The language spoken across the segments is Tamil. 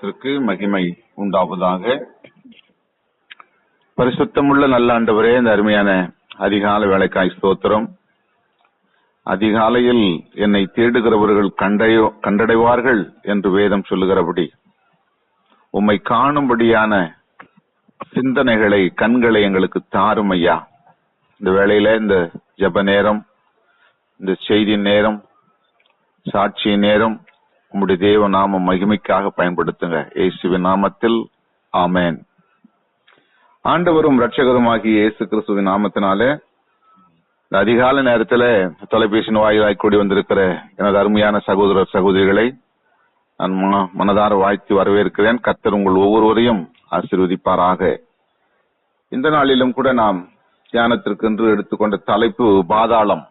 நாமத்திற்கு மகிமை உண்டாவதாக. பரிசுத்தமுள்ள நல்ல ஆண்டவரே இந்த அருமையான அதிகால வேலைக்காய் ஸ்தோத்திரம். அதிகாலையில் என்னை தேடுகிறவர்கள் கண்டடைவார்கள் என்று வேதம் சொல்லுகிறபடி உம்மை காணும்படியான சிந்தனைகளை கண்களை எங்களுக்கு தாரும் ஐயா. இந்த வேளையில இந்த ஜெப நேரம் இந்த செய்தி நேரம் சாட்சி நேரம் உம்முடைய தேவ நாம மகிமைக்காக பயன்படுத்துங்க. இயேசுவின் நாமத்தில் ஆமேன். ஆண்டவரும் ரட்சகருமாகிய இயேசு கிறிஸ்துவின் நாமத்தினாலே அதிகால நேரத்துல தொலைபேசியின் வாயிலாய் கூடி வந்திருக்கிற எனது அருமையான சகோதரர் சகோதரிகளை நான் மன- மனதார வாழ்த்து வரவேற்கிறேன். கத்தர் உங்கள் ஒவ்வொருவரையும் ஆசீர்வதிப்பாராக. இந்த நாளிலும் கூட நாம் தியானத்திற்கென்று எடுத்துக்கொண்ட தலைப்பு பாதாளம்.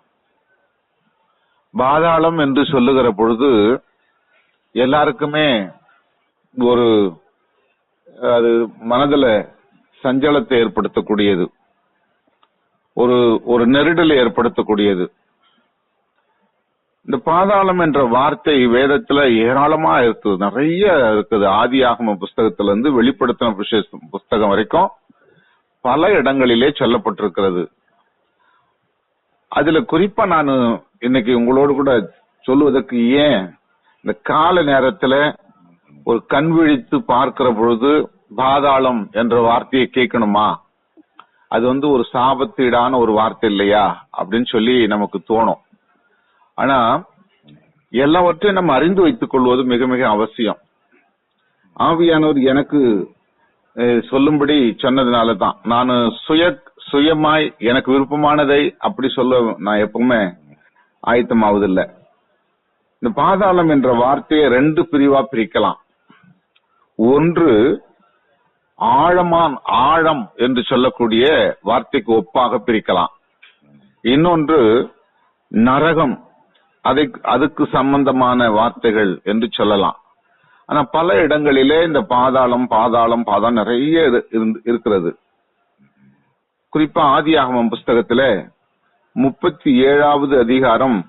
பாதாளம் என்று சொல்லுகிற பொழுது எல்லாருக்குமே ஒரு அது மனதுல சஞ்சலத்தை ஏற்படுத்தக்கூடியது. ஒரு ஒரு நெருடலை ஏற்படுத்தக்கூடியது. இந்த பாதாளம் என்ற வார்த்தை வேதத்துல ஏராளமா இருக்குது. நிறைய இருக்குது. ஆதியாகம புஸ்தகத்துல இருந்து வெளிப்படுத்தின புஷ- புஸ்தகம் வரைக்கும் பல இடங்களிலே சொல்லப்பட்டிருக்கிறது. அதுல குறிப்பா நான் இன்னைக்கு உங்களோடு கூட சொல்லுவதற்கு ஏன் இந்த கால நேரத்துல ஒரு கண் விழித்து பார்க்கிற பொழுது பாதாளம் என்ற வார்த்தையை கேட்கணுமா? அது வந்து ஒரு சாபத்தீடான ஒரு வார்த்தை இல்லையா? அப்படின்னு சொல்லி நமக்கு தோணும். ஆனா எல்லாவற்றையும் நம்ம அறிந்து வைத்துக் கொள்வது மிக மிக அவசியம். ஆவியானவர் எனக்கு சொல்லும்படி சொன்னதுனால தான் நான் சுய சுயமாய் எனக்கு விருப்பமானதை அப்படி சொல்ல நான் எப்பவுமே ஆயத்தமாவதில்லை. இந்த பாதாளம் என்ற வார்த்தையை ரெண்டு பிரிவா பிரிக்கலாம். ஒன்று ஆழமான் ஆழம் என்று சொல்லக்கூடிய வார்த்தைக்கு ஒப்பாக பிரிக்கலாம். இன்னொன்று நரகம். அதை அதுக்கு சம்பந்தமான வார்த்தைகள் என்று சொல்லலாம். ஆனா பல இடங்களிலே இந்த பாதாளம் பாதாளம் பாதாளம் நிறைய இரு- இருக்கிறது. குறிப்பா ஆதி ஆகமம் புஸ்தகத்துல முப்பத்தி ஏழாவது அதிகாரம்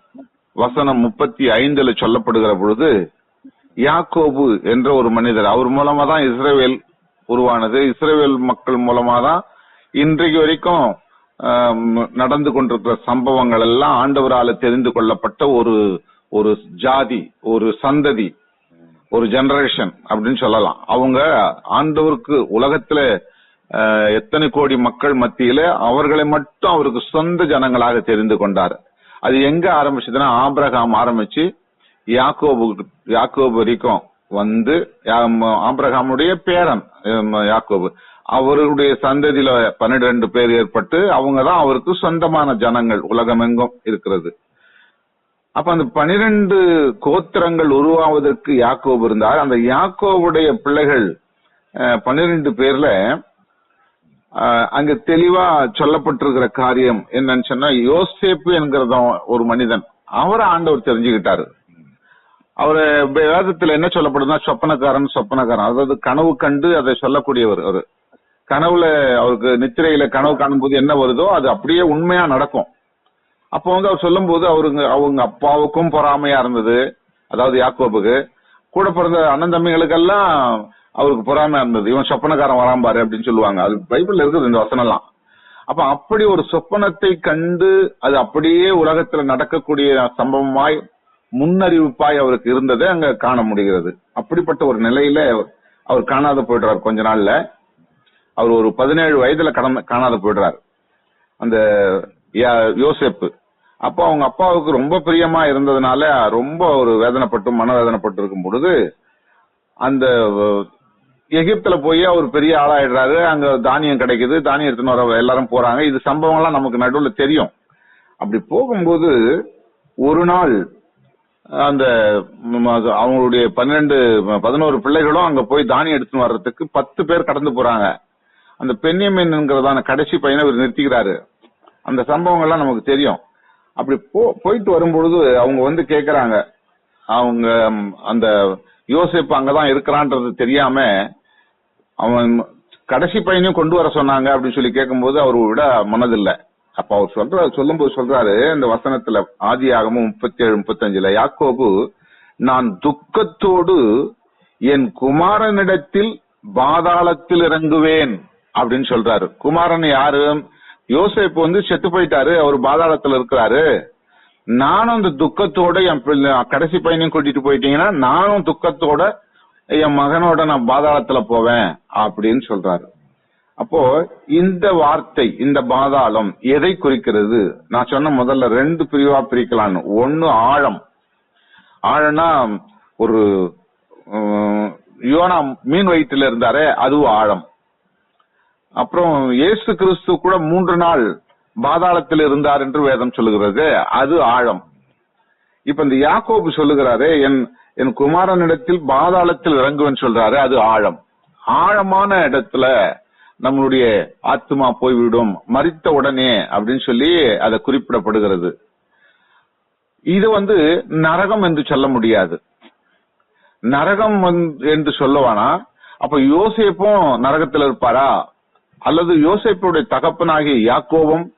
வசனம் முப்பத்தி ஐந்துல சொல்லப்படுகிற பொழுது யாக்கோபு என்ற ஒரு மனிதர் அவர் மூலமா தான் இஸ்ரேவேல் உருவானது. இஸ்ரேவேல் மக்கள் மூலமா தான் இன்றைக்கு வரைக்கும் நடந்து கொண்டிருக்கிற சம்பவங்கள் எல்லாம் ஆண்டவரால தெரிந்து கொள்ளப்பட்ட ஒரு ஒரு ஜாதி ஒரு சந்ததி ஒரு ஜெனரேஷன் அப்படின்னு சொல்லலாம். அவங்க ஆண்டவருக்கு உலகத்துல எத்தனை கோடி மக்கள் மத்தியில அவர்களை மட்டும் அவருக்கு சொந்த ஜனங்களாக தெரிந்து கொண்டார். அது எங்க ஆரம்பிச்சதுன்னா ஆபிரகாம் ஆரம்பிச்சு யாக்கோபு யாக்கோபு வரைக்கும் வந்து யாம்- ஆபிரகாமுடைய பேரன் யாக்கோபு. அவருடைய சந்ததியில பன்னிரண்டு பேர் ஏற்பட்டு அவங்க தான் அவருக்கு சொந்தமான ஜனங்கள் உலகமெங்கும் இருக்கிறது. அப்ப அந்த பனிரெண்டு கோத்திரங்கள் உருவாவதற்கு யாக்கோபு இருந்தார். அந்த யாக்கோவுடைய பிள்ளைகள் பன்னிரெண்டு பேர்ல அங்க தெளிவா சொல்லப்பட்டிருக்கிற காரியம் என்னன்னு சொன்னா யோசேப்பு என்கிறத ஒரு மனிதன். அவரை ஆண்டவர் தெரிஞ்சுக்கிட்டாரு. அவரு வேதத்துல என்ன சொல்லப்படுதுன்னா சொப்பனக்காரன் சொப்பனக்காரன். அதாவது கனவு கண்டு அதை சொல்லக்கூடியவர் அவரு. கனவுல அவருக்கு நித்திரையில கனவு காணும்போது என்ன வருதோ அது அப்படியே உண்மையா நடக்கும். அப்போ வந்து அவர் சொல்லும்போது அவருங்க அவங்க அப்பாவுக்கும் பொறாமையா இருந்தது. அதாவது யாக்கோபுக்கு. கூட பிறந்த அண்ணன் தம்பிகளுக்கெல்லாம் அவருக்கு பொறாம இருந்தது. இவன் சொப்பனக்காரன் வராம பாரு அப்படின்னு சொல்லுவாங்க. அது பைபிள்ல இருக்குது இந்த வசனம்லாம். அப்ப அப்படி ஒரு சொப்பனத்தை கண்டு அது அப்படியே உலகத்துல நடக்கக்கூடிய சம்பவமாய் முன்னறிவிப்பாய் அவருக்கு இருந்ததை அங்க காண முடிகிறது. அப்படிப்பட்ட ஒரு நிலையில அவர் காணாத போயிடுறார் கொஞ்ச நாள்ல. அவர் ஒரு பதினேழு வயதுல கடந்த காணாத போயிடுறார். அந்த யா- யோசேப்பு. அப்போ அவங்க அப்பாவுக்கு ரொம்ப பிரியமா இருந்ததுனால ரொம்ப ஒரு வேதனைப்பட்டு மனவேதனைப்பட்டு இருக்கும் பொழுது அந்த எகிப்துல போய் அவர் பெரிய ஆளாயிடுறாரு. அங்க தானியம் கிடைக்குது. தானியம் எடுத்துன்னு வர எல்லாரும் போறாங்க. இது சம்பவம்லாம் நமக்கு நடுவில் தெரியும். அப்படி போகும்போது ஒரு நாள் அந்த அவங்களுடைய பன்னிரெண்டு பதினோரு பிள்ளைகளும் அங்க போய் தானியம் எடுத்துன்னு வர்றதுக்கு பத்து பேர் கடந்து போறாங்க. அந்த பெண்ணியமீன்ங்கிறதான கடைசி பையனை இவர் நிறுத்திக்கிறாரு. அந்த சம்பவங்கள்லாம் நமக்கு தெரியும். அப்படி போ போயிட்டு வரும்பொழுது அவங்க வந்து கேக்குறாங்க. அவங்க அந்த யோசிப்பு அங்கதான் இருக்கிறான்றது தெரியாம அவன் கடைசி பையனையும் கொண்டு வர சொன்னாங்க அப்படின்னு சொல்லி கேட்கும்போது அவர் விட மனதில்லை. அப்ப அவர் சொல்ற சொல்லும்போது சொல்றாரு இந்த வசனத்துல ஆதியாகமும் முப்பத்தி ஏழு முப்பத்தஞ்சுல யாக்கோபு நான் துக்கத்தோடு என் குமாரனிடத்தில் பாதாளத்தில் இறங்குவேன் அப்படின்னு சொல்றாரு. குமாரன் யாரு? யோசிப்பு வந்து செத்து போயிட்டாரு அவர் பாதாளத்துல இருக்கிறாரு. நானும் அந்த துக்கத்தோட என் பிள்ளை- கடைசி பையனையும் கூட்டிட்டு போயிட்டீங்கன்னா நானும் துக்கத்தோட என் மகனோட நான் பாதாளத்துல போவேன் அப்படின்னு சொல்றாரு. அப்போ இந்த வார்த்தை இந்த பாதாளம் எதை குறிக்கிறது? நான் சொன்ன முதல்ல ரெண்டு பிரிவா பிரிக்கலாம்னு. ஒன்னு ஆழம். ஆழம்னா ஒரு யோனா மீன் வயிற்றுல இருந்தாரே அதுவும் ஆழம். அப்புறம் இயேசு கிறிஸ்து கூட மூன்று நாள் பாதாளத்தில் இருந்தார் என்று வேதம் சொல்லுகிறது. அது ஆழம். இப்ப இந்த யாக்கோபு சொல்லுகிறாரு என் என் குமாரனிடத்தில் பாதாளத்தில் இறங்குவேன் சொல்றாரு அது ஆழம். ஆழமான இடத்துல நம்மளுடைய ஆத்மா போய்விடும் மறித்த உடனே அப்படின்னு சொல்லி அதை குறிப்பிடப்படுகிறது. இது வந்து நரகம் என்று சொல்ல முடியாது. நரகம் என்று சொல்லுவானா? அப்ப யோசேப்பும் நரகத்தில் இருப்பாரா? அல்லது யோசேப்புடைய தகப்பனாகிய யாக்கோவும்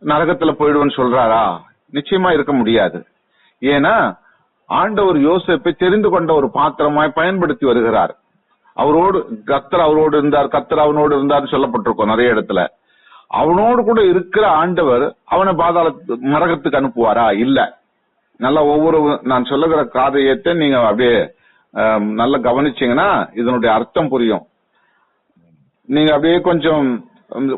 நரகத்துல போயிடுவேன்னு சொல்றாரா? நிச்சயமா இருக்க முடியாது. ஏன்னா ஆண்டவர் யோசேப்பை தெரிந்து கொண்ட ஒரு பாத்திரமாய் பயன்படுத்தி வருகிறார். அவரோடு கத்தர் அவரோடு இருந்தார் கத்தர் அவனோடு இருந்தார் சொல்லப்பட்டிருக்கோம் நிறைய இடத்துல. அவனோடு கூட இருக்கிற ஆண்டவர் அவனை பாதாள நரகத்துக்கு அனுப்புவாரா? இல்ல. நல்லா ஒவ்வொரு நான் சொல்லுகிற காதையத்தை நீங்க அப்படியே நல்லா கவனிச்சீங்கன்னா இதனுடைய அர்த்தம் புரியும். நீங்க அப்படியே கொஞ்சம்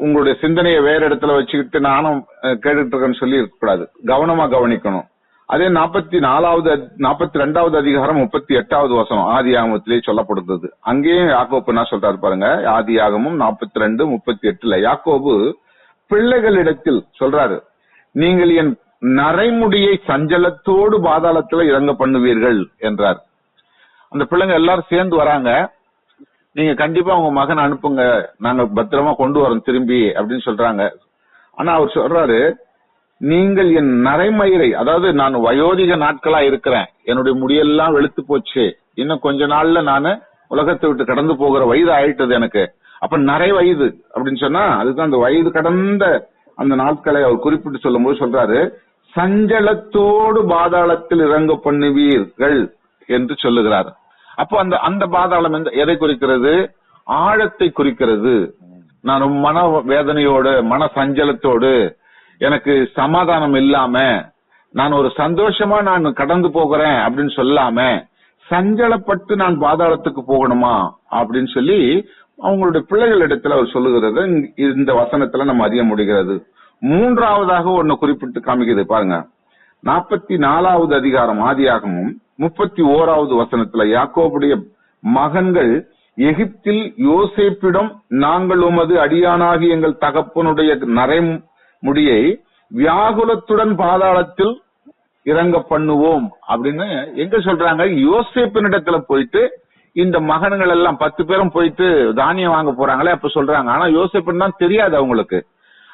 உங்களுடைய சிந்தனையை வேற இடத்துல வச்சுக்கிட்டு நானும் கேட்டுட்டு இருக்கேன்னு சொல்லி இருக்கக்கூடாது. கவனமா கவனிக்கணும். அதே நாற்பத்தி நாலாவது நாற்பத்தி ரெண்டாவது அதிகாரம் முப்பத்தி எட்டாவது வசனம் ஆதி ஆகமத்திலே சொல்லப்படுகிறது அங்கேயும் யாக்கோப்பு என்ன சொல்றாரு பாருங்க? ஆதி ஆகமும் நாற்பத்தி ரெண்டு முப்பத்தி எட்டுல யாக்கோபு பிள்ளைகளிடத்தில் சொல்றாரு நீங்கள் என் நரைமுடியை சஞ்சலத்தோடு பாதாளத்துல இறங்க பண்ணுவீர்கள் என்றார். அந்த பிள்ளைங்க எல்லாரும் சேர்ந்து வராங்க. நீங்க கண்டிப்பா உங்க மகனை அனுப்புங்க. நாங்க பத்திரமா கொண்டு வரோம் திரும்பி அப்படின்னு சொல்றாங்க. ஆனா அவர் சொல்றாரு நீங்கள் என் நரைமயிரை அதாவது நான் வயோதிக நாட்களா இருக்கிறேன். என்னுடைய முடியெல்லாம் வெளுத்து போச்சு. இன்னும் கொஞ்ச நாள்ல நானு உலகத்தை விட்டு கடந்து போகிற வயது ஆயிட்டது எனக்கு. அப்ப நரை வயது அப்படின்னு சொன்னா அதுதான் அந்த வயது கடந்த அந்த நாட்களை அவர் குறிப்பிட்டு சொல்லும் போது சொல்றாரு சஞ்சலத்தோடு பாதாளத்தில் இறங்க பண்ணுவீர்கள் என்று சொல்லுகிறார். அப்போ அந்த அந்த பாதாளம் எந்த- எதை குறிக்கிறது? ஆழத்தை குறிக்கிறது. நான் மன வேதனையோடு மன சஞ்சலத்தோடு எனக்கு சமாதானம் இல்லாம நான் ஒரு சந்தோஷமா நான் கடந்து போகிறேன் அப்படின்னு சொல்லாம சஞ்சலப்பட்டு நான் பாதாளத்துக்கு போகணுமா அப்படின்னு சொல்லி அவங்களுடைய பிள்ளைகளிடத்துல அவர் சொல்லுகிறது இந்த வசனத்துல நம்ம அறிய முடிகிறது. மூன்றாவதாக ஒன்னு குறிப்பிட்டு காமிக்குது பாருங்க. நாற்பத்தி நாலாவது அதிகாரம் ஆதியாகமும் முப்பத்தி ஓராவது வசனத்துல யாக்கோபுடைய மகன்கள் எகிப்தில் யோசேப்பிடம் நாங்கள் உமது அடியானாகி எங்கள் தகப்பனுடைய முடியை வியாகுலத்துடன் பாதாளத்தில் இறங்க பண்ணுவோம் அப்படின்னு எங்க சொல்றாங்க? யோசிப்பினிடத்துல போயிட்டு இந்த மகன்கள் எல்லாம் பத்து பேரும் போயிட்டு தானியம் வாங்க போறாங்களே அப்ப சொல்றாங்க. ஆனா யோசேப்புன்னு தான் தெரியாது அவங்களுக்கு.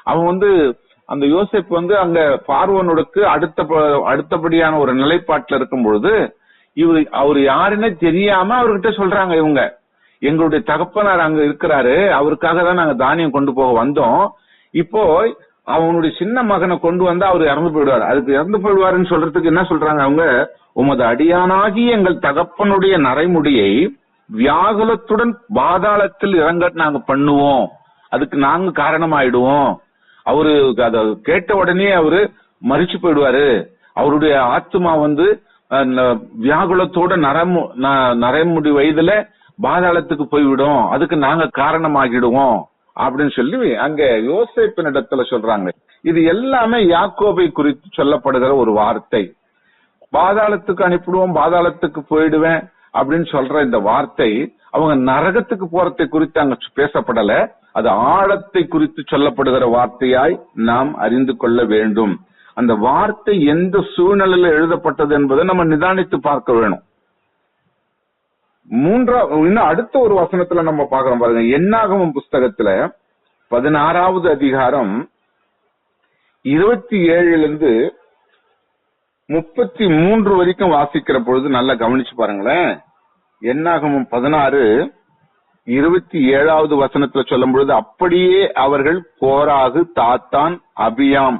அவன் வந்து அந்த யோசேப் வந்து அங்க பார்வனுக்கு அடுத்த ப- அடுத்தபடியான ஒரு நிலைப்பாட்டில் இருக்கும் பொழுது இவர் அவர் யாருன்னே தெரியாம அவர்கிட்ட சொல்றாங்க இவங்க. எங்களுடைய தகப்பனார் அங்க இருக்கிறாரு. அவருக்காக தான் நாங்க தானியம் கொண்டு போக வந்தோம். இப்போ அவனுடைய சின்ன மகனை கொண்டு வந்தா அவர் இறந்து போயிடுவார். அதுக்கு இறந்து போயிடுவாருன்னு சொல்றதுக்கு என்ன சொல்றாங்க அவங்க? உமது அடியானாகி எங்கள் தகப்பனுடைய நரைமுடியை வியாகுலத்துடன் பாதாளத்தில் இறங்க நாங்க பண்ணுவோம். அதுக்கு நாங்க காரணமாயிடுவோம். அவரு அதை கேட்ட உடனே அவரு மறிச்சு போயிடுவாரு. அவருடைய ஆத்மா வந்து வியாகுலத்தோட நரமு ந- நரைமுடி வயதுல பாதாளத்துக்கு போய்விடும். அதுக்கு நாங்க காரணமாகிடுவோம். அப்படின்னு சொல்லி அங்க யோசிப்பின் இடத்துல சொல்றாங்க. இது எல்லாமே யாக்கோபை குறித்து சொல்லப்படுகிற ஒரு வார்த்தை. பாதாளத்துக்கு அனுப்பிடுவோம் பாதாளத்துக்கு போயிடுவேன் அப்படின்னு சொல்ற இந்த வார்த்தை அவங்க நரகத்துக்கு போறதை குறித்து அங்க பேசப்படல. அது ஆழத்தை குறித்து சொல்லப்படுகிற வார்த்தையாய் நாம் அறிந்து கொள்ள வேண்டும். அந்த வார்த்தை எந்த சூழ்நிலையில எழுதப்பட்டது என்பதை நம்ம நிதானித்து பார்க்க வேணும். மூன்றா இன்னும் அடுத்த ஒரு வசனத்துல நம்ம பாக்குறோம் பாருங்க. என்னாகவும் புஸ்தகத்துல பதினாறாவது அதிகாரம் இருபத்தி ஏழுல இருந்து முப்பத்தி மூன்று வரைக்கும் வாசிக்கிற பொழுது நல்லா கவனிச்சு பாருங்களேன். என்னாகமும் பதினாறு இருபத்தி ஏழாவது வசனத்துல சொல்லும் பொழுது அப்படியே அவர்கள் கோராகு தாத்தான் அபியாம்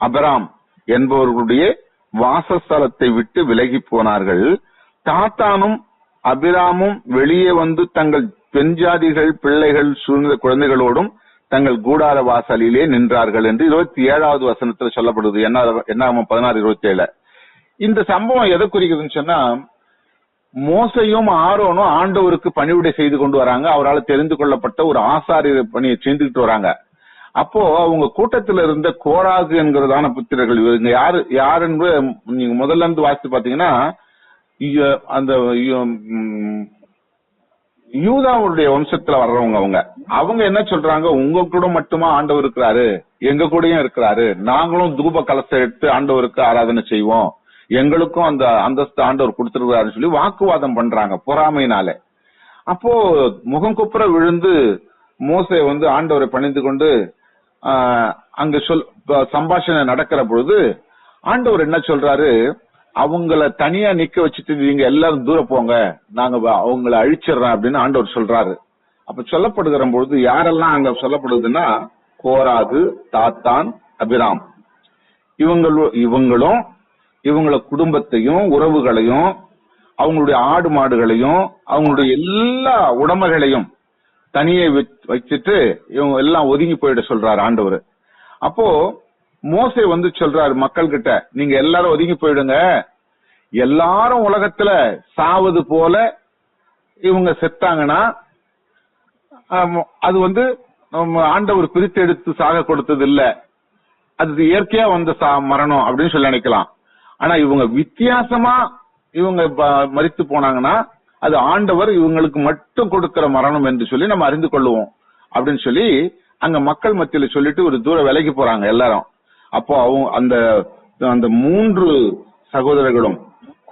அபராம் என்பவர்களுடைய வாசஸ்தலத்தை விட்டு விலகி போனார்கள். தாத்தானும் அபிராமும் வெளியே வந்து தங்கள் பெண்ஜாதிகள் பிள்ளைகள் சூழ்ந்த குழந்தைகளோடும் தங்கள் கூடார வாசலிலே நின்றார்கள் என்று இருபத்தி ஏழாவது வசனத்துல சொல்லப்படுது. என்ன பதினாறு இருபத்தி ஏழு இந்த சம்பவம் எதை குறிக்குதுன்னு சொன்னா மோசையும் ஆரோனும் ஆண்டவருக்கு பணிவிடை செய்து கொண்டு வராங்க. அவரால் தெரிந்து கொள்ளப்பட்ட ஒரு ஆசாரியர் பணியை செய்துகிட்டு வராங்க. அப்போ அவங்க கூட்டத்தில் இருந்த கோராகு என்கிறதான புத்திரர்கள் இவங்க யாரு யாருன்னு நீங்க முதல்ல இருந்து வாசித்து பாத்தீங்கன்னா அந்த யூதாவுடைய வம்சத்துல வர்றவங்க அவங்க. அவங்க என்ன சொல்றாங்க? உங்க கூட மட்டுமா ஆண்டவர் இருக்கிறாரு? எங்க கூடயும் இருக்கிறாரு. நாங்களும் தூப கலசம் எடுத்து ஆண்டவருக்கு ஆராதனை செய்வோம். எங்களுக்கும் அந்த அந்தஸ்து ஆண்டவர் கொடுத்துருக்காருன்னு சொல்லி வாக்குவாதம் பண்றாங்க பொறாமையினால. அப்போ முகம் குப்புற விழுந்து மோசை வந்து ஆண்டவரை பணிந்து கொண்டு அங்க சொல் சம்பாஷணை நடக்கிற பொழுது ஆண்டவர் என்ன சொல்றாரு? அவங்கள தனியா நிக்க வச்சுட்டு நீங்க எல்லாரும் தூர போங்க. நாங்க அவங்கள அழிச்சிடுறோம் அப்படின்னு ஆண்டவர் சொல்றாரு. அப்ப சொல்லப்படுகிற பொழுது யாரெல்லாம் அங்க சொல்லப்படுதுன்னா கோராது தாத்தான் அபிராம். இவங்களு இவங்களும் இவங்கள குடும்பத்தையும் உறவுகளையும் அவங்களுடைய ஆடு மாடுகளையும் அவங்களுடைய எல்லா உடமைகளையும் தனியே வச்சுட்டு இவங்க எல்லாம் ஒதுங்கி போயிட சொல்றாரு ஆண்டவர். அப்போ மோசை வந்து சொல்றாரு மக்கள் கிட்ட நீங்க எல்லாரும் ஒதுங்கி போயிடுங்க. எல்லாரும் உலகத்துல சாவது போல இவங்க செத்தாங்கன்னா அது வந்து நம்ம ஆண்டவர் பிரித்து எடுத்து சாக கொடுத்தது இல்ல அது இயற்கையா வந்த சா- மரணம் அப்படின்னு சொல்லி நினைக்கலாம். ஆனா இவங்க வித்தியாசமா இவங்க மறித்து போனாங்கன்னா அது ஆண்டவர் இவங்களுக்கு மட்டும் கொடுக்கிற மரணம் என்று சொல்லி நம்ம அறிந்து கொள்ளுவோம். அப்படின்னு சொல்லி அங்க மக்கள் மத்தியில சொல்லிட்டு ஒரு தூர விலைக்கு போறாங்க எல்லாரும். அப்போ அவங்க அந்த அந்த மூன்று சகோதரர்களும்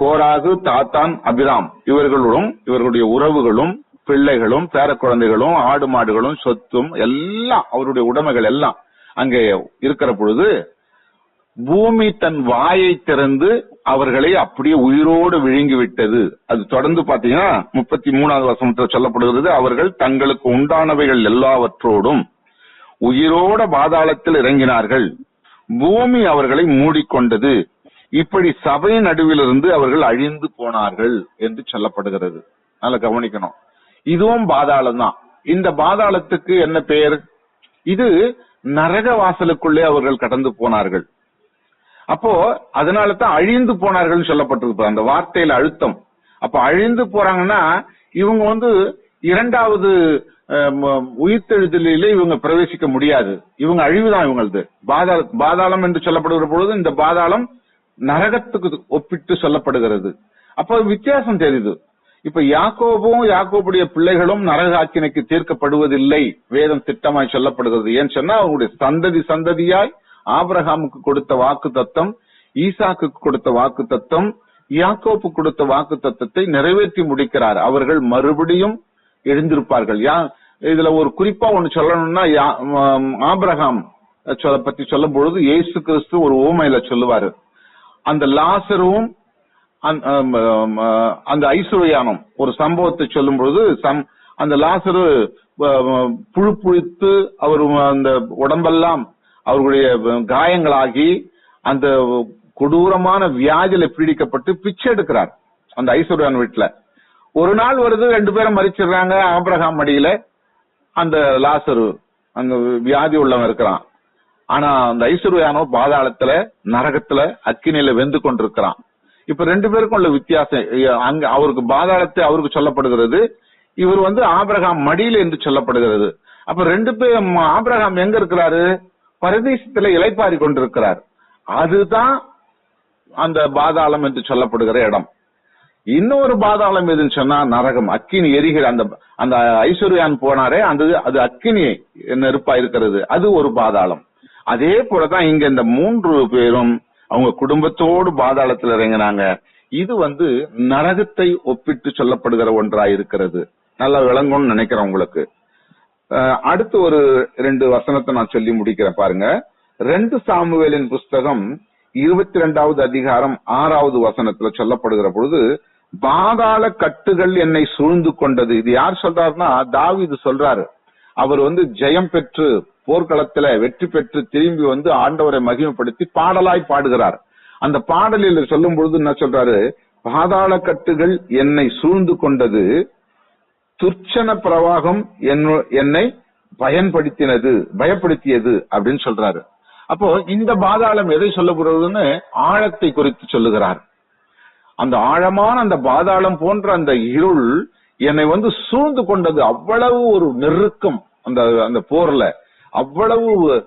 கோராகு தாத்தான் அபிராம் இவர்களுடன் இவர்களுடைய உறவுகளும் பிள்ளைகளும் பேர குழந்தைகளும் ஆடு மாடுகளும் சொத்தும் எல்லாம் அவருடைய உடைமைகள் எல்லாம் அங்கே இருக்கிற பொழுது பூமி தன் வாயை திறந்து அவர்களை அப்படியே உயிரோடு விழுங்கி விட்டது அது தொடர்ந்து பாத்தீங்கன்னா முப்பத்தி மூணாவது வசனத்தில் சொல்லப்படுகிறது அவர்கள் தங்களுக்கு உண்டானவைகள் எல்லாவற்றோடும் உயிரோட பாதாளத்தில் இறங்கினார்கள். பூமி அவர்களை மூடிக்கொண்டது. இப்படி சபை நடுவிலிருந்து அவர்கள் அழிந்து போனார்கள் என்று சொல்லப்படுகிறது. நல்லா கவனிக்கணும். இதுவும் பாதாளம் தான் இந்த பாதாளத்துக்கு என்ன பெயர்? இது நரக வாசலுக்குள்ளே அவர்கள் கடந்து போனார்கள். அப்போ அதனால தான் அழிந்து போனார்கள் சொல்லப்பட்டிருக்கு அந்த வார்த்தையில அழுத்தம். அப்ப அழிந்து போறாங்கன்னா இவங்க வந்து இரண்டாவது அஹ், உயிர்த்தெழுதலிலே இவங்க பிரவேசிக்க முடியாது. இவங்க அழிவுதான் இவங்களது. பாதாள பாதாளம் என்று சொல்லப்படுகிற பொழுது இந்த பாதாளம் நரகத்துக்கு ஒப்பிட்டு சொல்லப்படுகிறது. அப்போ வித்தியாசம் தெரியுது. இப்ப யாக்கோபும் யாக்கோபுடைய பிள்ளைகளும் நரக ஆக்கினைக்கு தீர்க்கப்படுவதில்லை. வேதம் திட்டமாய் சொல்லப்படுகிறது. ஏன்னு சொன்னா அவங்களுடைய சந்ததி சந்ததியாய் ஆபிரகாமுக்கு கொடுத்த வாக்கு தத்தம் ஈசாக்கு கொடுத்த வாக்கு தத்தம் யாக்கோப்பு கொடுத்த வாக்கு தத்தத்தை நிறைவேற்றி முடிக்கிறார். அவர்கள் மறுபடியும் எழுந்திருப்பார்கள். யா இதுல ஒரு குறிப்பா ஒன்னு சொல்லணும்னா யா- ஆபிரகாம் சொல்ல பத்தி சொல்லும் பொழுது இயேசு கிறிஸ்து ஒரு ஓமையில சொல்லுவாரு. அந்த லாசரும் அந்த ஆம், ஐஸ்வர்யானம் ஒரு சம்பவத்தை சொல்லும் பொழுது சம்- அந்த லாசரு புழு புழித்து அவர் அந்த உடம்பெல்லாம் அவர்களுடைய காயங்களாகி அந்த கொடூரமான வியாதியில பீடிக்கப்பட்டு பிச்சை எடுக்கிறார். அந்த ஐஸ்வர்யான் வீட்டுல. ஒரு நாள் வருது ரெண்டு பேரும் மறிச்சிடுறாங்க ஆபிரகாம் மடியில. அந்த லாசரு அங்க வியாதி உள்ளவன் இருக்கிறான். ஆனா அந்த ஐஸ்வர்யானோ பாதாளத்துல நரகத்துல அக்கினியில வெந்து கொண்டிருக்கிறான். இப்ப ரெண்டு பேருக்கும் உள்ள வித்தியாசம் அங்க அவருக்கு பாதாளத்தை அவருக்கு சொல்லப்படுகிறது. இவர் வந்து ஆபிரகாம் மடியில என்று சொல்லப்படுகிறது. அப்ப ரெண்டு பேரும் ஆபிரகாம் எங்க இருக்கிறாரு? பரதேசத்துல இலைப்பாரி கொண்டிருக்கிறார். அதுதான் அந்த பாதாளம் என்று சொல்லப்படுகிற இடம். இன்னொரு பாதாளம் எதுன்னு சொன்னா நரகம். அக்கினி எரிகிற அந்த அந்த ஐஸ்வர்யான் போனாரே அந்த அது அக்கினி நெருப்பா இருக்கிறது. அது ஒரு பாதாளம். அதே போலதான் இங்க இந்த மூன்று பேரும் அவங்க குடும்பத்தோடு பாதாளத்தில் இறங்கினாங்க. இது வந்து நரகத்தை ஒப்பிட்டு சொல்லப்படுகிற ஒன்றா இருக்கிறது. நல்லா விளங்கும்னு நினைக்கிறேன் உங்களுக்கு. அடுத்து ஒரு ரெண்டு வசனத்தை நான் சொல்லி முடிக்கிறேன் பாருங்க. ரெண்டு சாமுவேலின் புஸ்தகம் இருபத்தி ரெண்டாவது அதிகாரம் ஆறாவது வசனத்துல சொல்லப்படுகிற பொழுது பாதாள கட்டுகள் என்னை சூழ்ந்து கொண்டது. இது யார் சொல்றாருன்னா இது சொல்றாரு. அவர் வந்து ஜெயம் பெற்று போர்க்களத்துல வெற்றி பெற்று திரும்பி வந்து ஆண்டவரை மகிமைப்படுத்தி பாடலாய் பாடுகிறார். அந்த பாடலில் சொல்லும் பொழுது என்ன சொல்றாரு? பாதாள கட்டுகள் என்னை சூழ்ந்து கொண்டது துர்ச்சன பிரவாகம் என்னு- என்னை பயன்படுத்தினது பயப்படுத்தியது அப்படின்னு சொல்றாரு. அப்போ இந்த பாதாளம் எதை சொல்லப்படுறதுன்னு ஆழத்தை குறித்து சொல்லுகிறார். அந்த ஆழமான அந்த பாதாளம் போன்ற அந்த இருள் என்னை வந்து சூழ்ந்து கொண்டது. அவ்வளவு ஒரு நெருக்கம் அந்த அந்த போர்ல. அவ்வளவு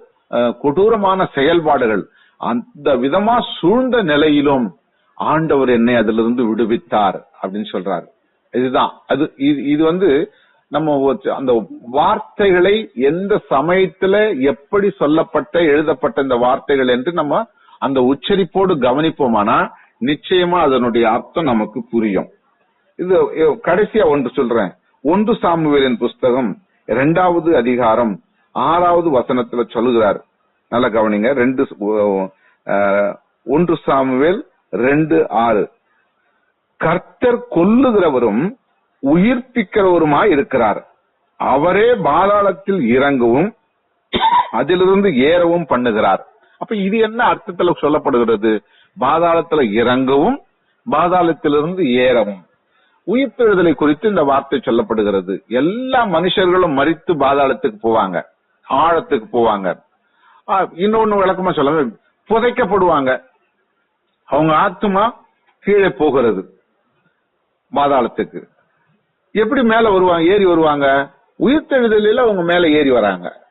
கொடூரமான செயல்பாடுகள். அந்த விதமா சூழ்ந்த நிலையிலும் ஆண்டவர் என்னை அதிலிருந்து விடுவித்தார் அப்படின்னு சொல்றாரு. இதுதான். அது இது- இது வந்து நம்ம அந்த வார்த்தைகளை எந்த சமயத்துல எப்படி சொல்லப்பட்ட எழுதப்பட்ட இந்த வார்த்தைகள் என்று நம்ம அந்த உச்சரிப்போடு கவனிப்போமானா நிச்சயமா அதனுடைய அர்த்தம் நமக்கு புரியும். இது கடைசியா ஒன்று சொல்றேன். ஒன்று சாமுவேலின் புஸ்தகம் இரண்டாவது அதிகாரம் ஆறாவது வசனத்துல சொல்லுகிறார். நல்ல கவனிங்க. ரெண்டு ஒன்று சாமுவேல் ரெண்டு ஆறு. கர்த்தர் கொல்லுகிறவரும் உயிர்ப்பிக்கிறவருமா இருக்கிறார். அவரே பாதாளத்தில் இறங்கவும் அதிலிருந்து ஏறவும் பண்ணுகிறார். அப்ப இது என்ன அர்த்தத்துல சொல்லப்படுகிறது? பாதாளத்துல இறங்கவும் பாதாளத்திலிருந்து ஏறவும். உயிர்த்தெழுதலை குறித்து இந்த வார்த்தை சொல்லப்படுகிறது. எல்லா மனுஷர்களும் மறித்து பாதாளத்துக்கு போவாங்க. ஆழத்துக்கு போவாங்க. இன்னொன்னு விளக்கமா சொல்ல புதைக்கப்படுவாங்க. அவங்க ஆத்மா கீழே போகிறது. பாதாளத்துக்கு. எப்படி மேல வருவாங்க? ஏறி வருவாங்க? உயிர்த்தெழுதலில் அவங்க மேல ஏறி வராங்க.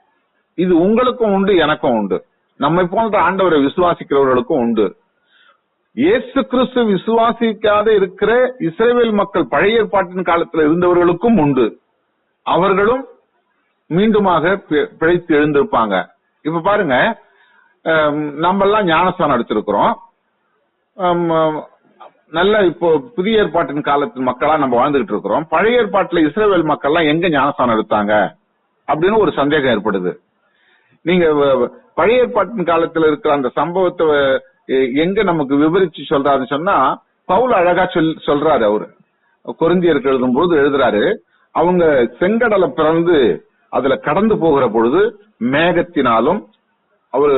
இது உங்களுக்கும் உண்டு எனக்கும் உண்டு. நம்மை போன்ற ஆண்டவரை விசுவாசிக்கிறவர்களுக்கும் உண்டு. இயேசு கிறிஸ்து விசுவாசிக்காத இருக்கிற இஸ்ரேவேல் மக்கள் பழைய ஏற்பாட்டின் காலத்தில் இருந்தவர்களுக்கும் உண்டு. அவர்களும் மீண்டுமாக பி- பிழைத்து எழுந்திருப்பாங்க. இப்ப பாருங்க நம்ம எல்லாம் ஞானஸ்தானம் எடுத்திருக்கிறோம். நல்ல இப்போ புதிய ஏற்பாட்டின் காலத்து மக்களா நம்ம வாழ்ந்துகிட்டு இருக்கிறோம். பழைய ஏற்பாட்டுல இஸ்ரேவேல் மக்கள்லாம் எங்க ஞானஸ்தானம் எடுத்தாங்க? அப்படின்னு ஒரு சந்தேகம் ஏற்படுது. நீங்க பழைய ஏற்பாட்டின் காலத்துல இருக்கிற அந்த சம்பவத்தை எங்க நமக்கு விவரிச்சு சொல்றாருன்னு சொன்னா பவுல் அழகா சொல் சொல்றாரு அவரு. எழுதும் போது எழுதுறாரு அவங்க செங்கடலை பிறந்து அதுல கடந்து போகிற பொழுது மேகத்தினாலும் அவர்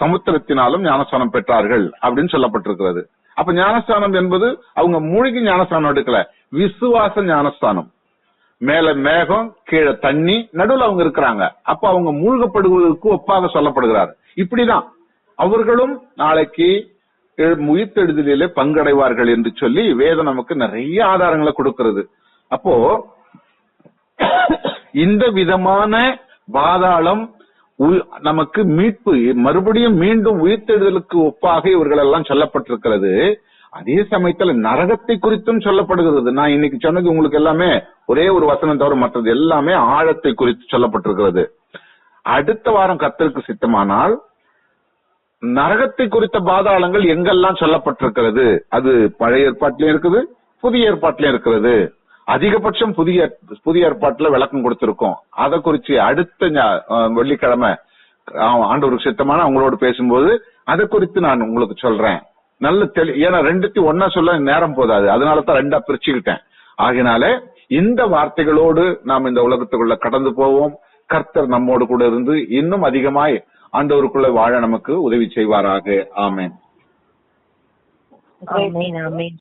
சமுத்திரத்தினாலும் ஞானஸ்தானம் பெற்றார்கள் அப்படின்னு சொல்லப்பட்டிருக்கிறது. அப்ப ஞானஸ்தானம் என்பது அவங்க மூழ்கி ஞானஸ்தானம் எடுக்கல விசுவாச ஞானஸ்தானம். மேல மேகம் கீழே தண்ணி நடுவில் அவங்க இருக்கிறாங்க. அப்ப அவங்க மூழ்கப்படுவதற்கு ஒப்பாக சொல்லப்படுகிறார். இப்படிதான். அவர்களும் நாளைக்கு உயிர்த்தெழுதலிலே பங்கடைவார்கள் என்று சொல்லி வேதம் நமக்கு நிறைய ஆதாரங்களை கொடுக்கிறது. அப்போ இந்த விதமான பாதாளம் உ- நமக்கு மீட்பு மறுபடியும் மீண்டும் உயிர்த்தெழுதலுக்கு ஒப்பாக இவர்கள் எல்லாம் சொல்லப்பட்டிருக்கிறது. அதே சமயத்துல நரகத்தை குறித்தும் சொல்லப்படுகிறது. நான் இன்னைக்கு சொன்னது உங்களுக்கு எல்லாமே ஒரே ஒரு வசனம் தவிர மற்றது எல்லாமே ஆழத்தை குறித்து சொல்லப்பட்டிருக்கிறது. அடுத்த வாரம் கத்தருக்கு சித்தமானால் நரகத்தை குறித்த பாதாளங்கள் எங்கெல்லாம் சொல்லப்பட்டிருக்கிறது? அது பழைய ஏற்பாட்டிலும் இருக்குது புதிய ஏற்பாட்டிலும் இருக்கிறது. அதிகபட்சம் புதிய புதிய ஏற்பாட்டுல விளக்கம் கொடுத்திருக்கோம். அதை குறிச்சு அடுத்த வெள்ளிக்கிழமை ஆ- ஆண்டவருக்கு சித்தமான அவங்களோட பேசும்போது அதை குறித்து நான் உங்களுக்கு சொல்றேன். நல்ல தெளி ஏன்னா ரெண்டுத்தையும் ஒன்னா சொல்ல நேரம் போதாது. அதனால தான் ரெண்டா பிரிச்சுக்கிட்டேன். ஆகினால இந்த வார்த்தைகளோடு நாம் இந்த உலகத்துக்குள்ள கடந்து போவோம். கர்த்தர் நம்மோடு கூட இருந்து இன்னும் அதிகமாய் ஆண்டவருக்குள்ள வாழ நமக்கு உதவி செய்வாராக. ஆமென். ஆமென் ஆமென்.